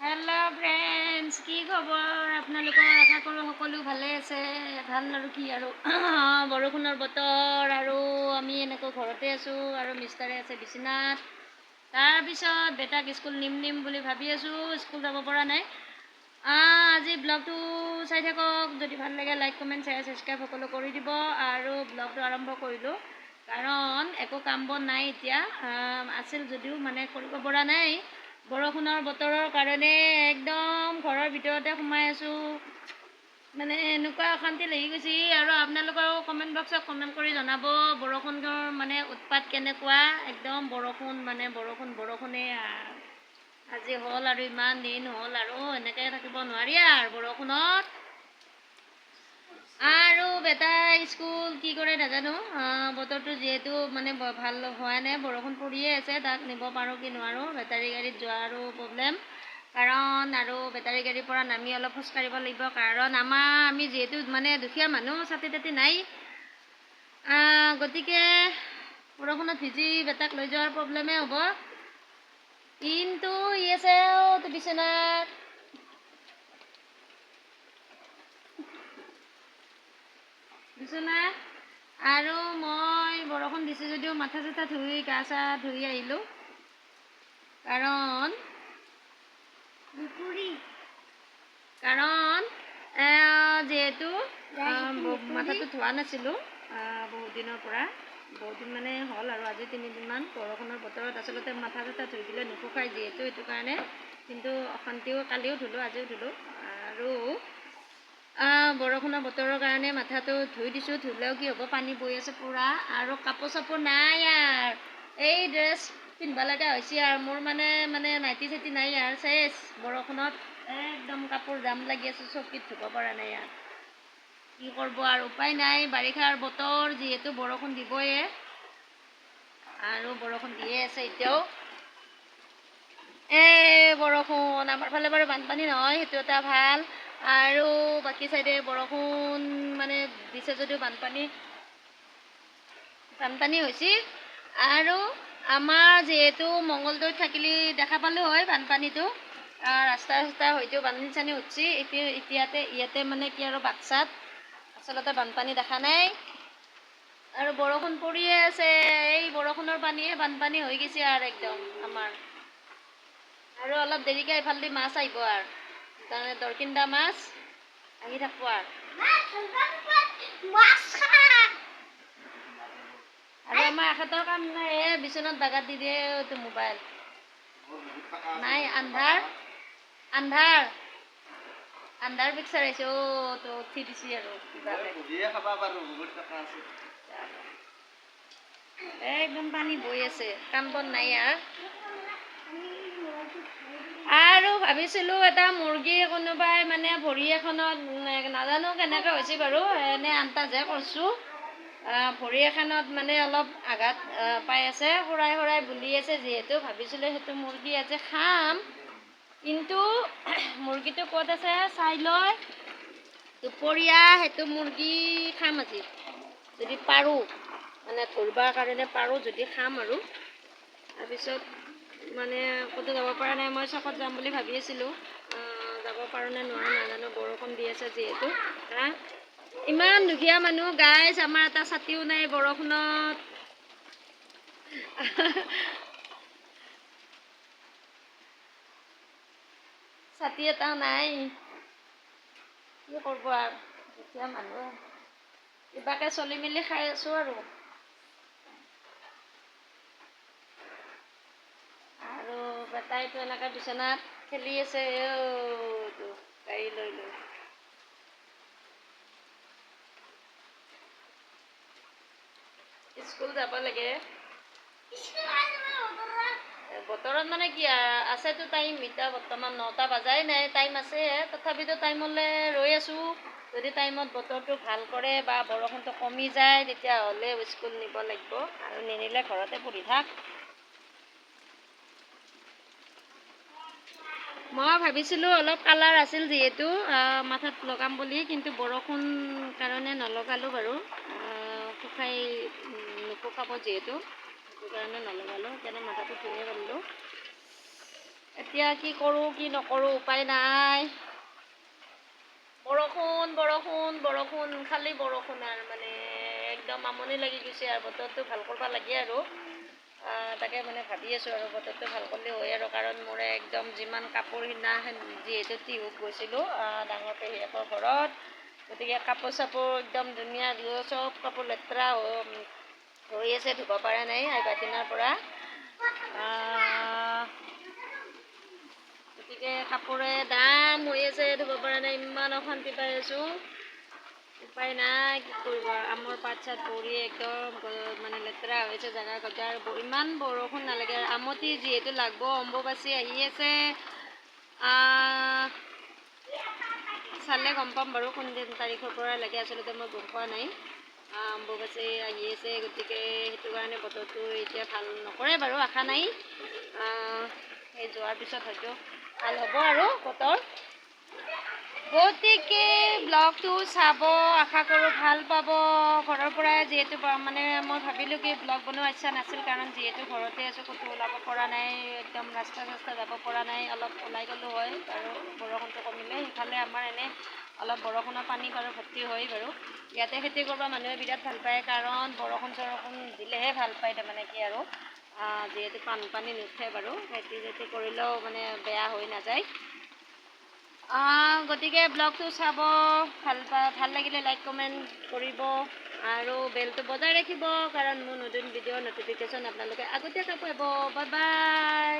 Hello friends কি খবৰ? আপোনালোকৰ আশা কৰোঁ সকলো ভালে আছে। ভাল আৰু কি আৰু? বৰষুণৰ বতৰ আৰু আমি এনেকৈ ঘৰতে আছোঁ আৰু মিষ্টাৰে আছে বিচনাত তাৰপিছত বেটাক স্কুল নিম নিম বুলি ভাবি আছোঁ। স্কুল যাব পৰা নাই। আজি ব্লগটো চাই থাকক। যদি ভাল লাগে লাইক কমেণ্ট শ্বেয়াৰ ছাবস্ক্ৰাইব সকলো কৰি দিব আৰু ব্লগটো আৰম্ভ কৰিলোঁ। কাৰণ একো কাম বন নাই এতিয়া। আছিল যদিও মানে কৰিব পৰা নাই। বৰষুণৰ বতৰৰ কাৰণে একদম ঘৰৰ ভিতৰতে সোমাই আছোঁ মানে এনেকুৱা অশান্তি লাগি গৈছে আৰু আপোনালোকেও কমেণ্ট বক্সত কমেণ্ট কৰি জনাব বৰষুণৰ মানে উৎপাত কেনেকুৱা একদম বৰষুণ মানে বৰষুণ বৰষুণেই আহ। আজি হ'ল আৰু ইমান দিন হ'ল আৰু এনেকৈ থাকিব নোৱাৰি আৰু বৰষুণত বেটা স্কুল কি কৰে নাজানো বতৰটো যিহেতু মানে ভাল হোৱা নাই বৰষুণ পৰিয়ে আছে তাক নিব পাৰোঁ কি নোৱাৰোঁ বেটাৰী গাড়ীত যোৱাৰো প্ৰব্লেম কাৰণ আৰু বেটাৰী গাড়ীৰ পৰা নামি অলপ খোজকাঢ়িব লাগিব কাৰণ আমাৰ আমি যিহেতু মানে দুখীয়া মানুহ ছাতি তাতি নাই গতিকে বৰষুণত ভিজি বেটাক লৈ যোৱাৰ প্ৰব্লেমেই হ'ব। কিন্তু ই আছে তো বিচনাত বিচনাত আৰু মই বৰষুণ দিছে যদিও মাথা চাথা ধুই গা চা ধুই আহিলোঁ। কাৰণ কাৰণ যিহেতু মাথাটো ধোৱা নাছিলোঁ। বহুত দিনৰ পৰা। বহুত দিন মানে হ'ল আৰু আজি তিনিদিনমান বৰষুণৰ বতৰত। আচলতে মাথা চাথা ধুই দিলে নুশুকাই যিহেতু সেইটো কাৰণে। কিন্তু অশান্তিও কালিও ধুলোঁ আজিও ধুলোঁ। আৰু বৰষুণৰ বতৰৰ কাৰণে মাথাটো ধুই দিছোঁ ধুলেও কি হ'ব পানী বৈ আছে পূৰা আৰু কাপোৰ চাপোৰ নাই আৰু এই ড্ৰেছ পিন্ধিব লগা হৈছে আৰু মোৰ মানে মানে নাইটি চাইটি নাই আৰু চেচ বৰষুণত একদম কাপোৰ জাম লাগি আছে চকীত ধুব পৰা নাই আৰু কি কৰিব আৰু উপায় নাই বাৰিষাৰ বতৰ যিহেতু বৰষুণ দিবয়ে। আৰু বৰষুণ দিয়ে আছে এতিয়াও। এই বৰষুণ আমাৰ ফালে বাৰু বানপানী নহয় সেইটো এটা ভাল। আৰু বাকী চাইডে বৰষুণ মানে দিছে যদিও বানপানী। বানপানী হৈছে। আৰু আমাৰ যিহেতু মংগলদৈত থাকিলে দেখা পালোঁ হয় বানপানীটো। ৰাস্তা চাস্তা হয়তো পানী চানী উঠছি। এতিয়া এতিয়াতে ইয়াতে মানে কি আৰু বাক্সাত আচলতে বানপানী দেখা নাই। আৰু বৰষুণ পৰিয়ে আছে। এই বৰষুণৰ পানীয়ে বানপানী হৈ গৈছে আৰু একদম আমাৰ। আৰু অলপ দেৰিকৈ এইফালেদি মাছ আহিব আৰু। তাৰমানে দৰকিন্দা মাছ আহি থাকিব আৰু আমাৰ এখেতৰ কাম নাই এই বিচনাত বাগাত দি দিয়ে এইটো মোবাইল। নাই, আন্ধাৰ আন্ধাৰ আন্ধাৰ পিকচাৰ আহিছে, অ' তো উঠি দিছি আৰু একদম পানী বৈ আছে, কাম বন নাই আৰু। আৰু ভাবিছিলোঁ এটা মুৰ্গী কোনোবাই মানে ভৰি এখনত নাজানো কেনেকৈ হৈছে বাৰু এনে আন্তাজহে কৰিছোঁ ভৰি এখনত মানে অলপ আঘাত পাই আছে সুৰাই সুৰাই বুলি আছে যিহেতু ভাবিছিলোঁ সেইটো মুৰ্গী আজি খাম। কিন্তু মুৰ্গীটো ক'ত আছে চাই লৈ দুপৰীয়া সেইটো মুৰ্গী খাম আজি যদি পাৰোঁ মানে ধৰিবৰ কাৰণে পাৰোঁ যদি খাম আৰু। তাৰপিছত মানে ক'তো যাব পৰা নাই মই চকত যাম বুলি ভাবি আছিলোঁ। যাব পাৰোঁ নে নোৱাৰোঁ নাজানো বৰষুণ দি আছে যিহেতু। হা? ইমান দুখীয়া মানুহ গাইছ আমাৰ এটা ছাতিও নাই বৰষুণত। ছাতি এটা নাই। কি কৰিব আৰু? দুখীয়া মানুহ। কিবাকে চলি মেলি খাই আছোঁ আৰু। আৰু বেটাইটো এনেকৈ বিচনাত খেলি আছে গাড়ী লৈ লৈ। স্কুল যাব লাগে। বতৰত মানে কি আছেতো টাইম এতিয়া বৰ্তমান নটা বাজাই নাই টাইম আছে তথাপিতো টাইমলৈ ৰৈ আছোঁ। যদি টাইমত বতৰটো ভাল কৰে বা বৰষুণটো কমি যায় তেতিয়াহ'লে স্কুল নিব লাগিব আৰু নিনিলে ঘৰতে পঢ়ি থাক। মই ভাবিছিলোঁ অলপ কালাৰ আছিল যিহেতু মাথাত লগাম বুলি কিন্তু বৰষুণ কাৰণে নলগালোঁ বাৰু। শুকাই নুশুকাব যিহেতু সেইটো কাৰণে নলগালোঁ সেইকাৰণে মাথাটো ধুয়ে পেলালোঁ এতিয়া কি কৰোঁ কি নকৰোঁ উপায় নাই। বৰষুণ বৰষুণ বৰষুণ খালি বৰষুণ আৰু মানে একদম আমনি লাগি গৈছে আৰু বতৰটো ভাল কৰিব লাগে আৰু। তাকে মানে ভাবি আছোঁ আৰু বতৰটো ভাল কৰিলে হয় আৰু কাৰণ মোৰ একদম যিমান কাপোৰ সিদিনা যিহেতু টিহুত গৈছিলোঁ ডাঙৰ পেহীয়েকৰ ঘৰত গতিকে কাপোৰ চাপোৰ একদম ধুনীয়া ধুই চব কাপোৰ লেতেৰা হৈ- আছে ধুব পৰা নাই আহিবা দিনাৰ পৰা। গতিকে কাপোৰে দাম হৈ আছে ধুব পৰা নাই ইমান অশান্তি পাই আছোঁ। উপায় নাই কি কৰিব আমৰ পাত চাত পৰি একদম মানে লেতেৰা হৈছে জেগা গজা আৰু ইমান বৰষুণ নালাগে আৰু আমতি যিহেতু লাগব অম্বুবাচী আহি আছে। চালে গম পাম বাৰু কোনদিন তাৰিখৰ পৰা লাগে আচলতে মই গম পোৱা নাই। অম্বুবাচী আহি আছে গতিকে সেইটো কাৰণে বতৰটো এতিয়া ভাল নকৰে বাৰু আশা নাই। সেই যোৱাৰ পিছত হয়তো ভাল হ'ব আৰু বতৰ। গতিকে ব্লগটো চাব আশা কৰোঁ ভাল পাব। ঘৰৰ পৰা যিহেতু মানে মই ভাবিলোঁ কি ব্লগ বনোৱা ইচ্ছা নাছিল কাৰণ যিহেতু ঘৰতে আছোঁ ক'তো ওলাব পৰা নাই একদম ৰাস্তা চাস্তা যাব পৰা নাই অলপ ওলাই গ'লোঁ হয় আৰু বৰষুণটো কমিলে। সিফালে আমাৰ এনে অলপ বৰষুণৰ পানী বাৰু ভৰ্তি হয় বাৰু। ইয়াতে খেতি কৰিব মানুহে বিৰাট ভাল পায় কাৰণ বৰষুণ চৰষুণ দিলেহে ভাল পায় তাৰমানে কি আৰু। যিহেতু পান পানী নুঠে বাৰু খেতি চেতি কৰিলেও মানে বেয়া হৈ নাযায়। গতিকে ব্লগটো চাব। ভাল ভাল লাগিলে লাইক কমেণ্ট কৰিব আৰু বেলটো বজাই ৰাখিব কাৰণ মোৰ নতুন ভিডিঅ'ৰ নটিফিকেশ্যন আপোনালোকে আগতীয়াকৈ পাব। Bye bye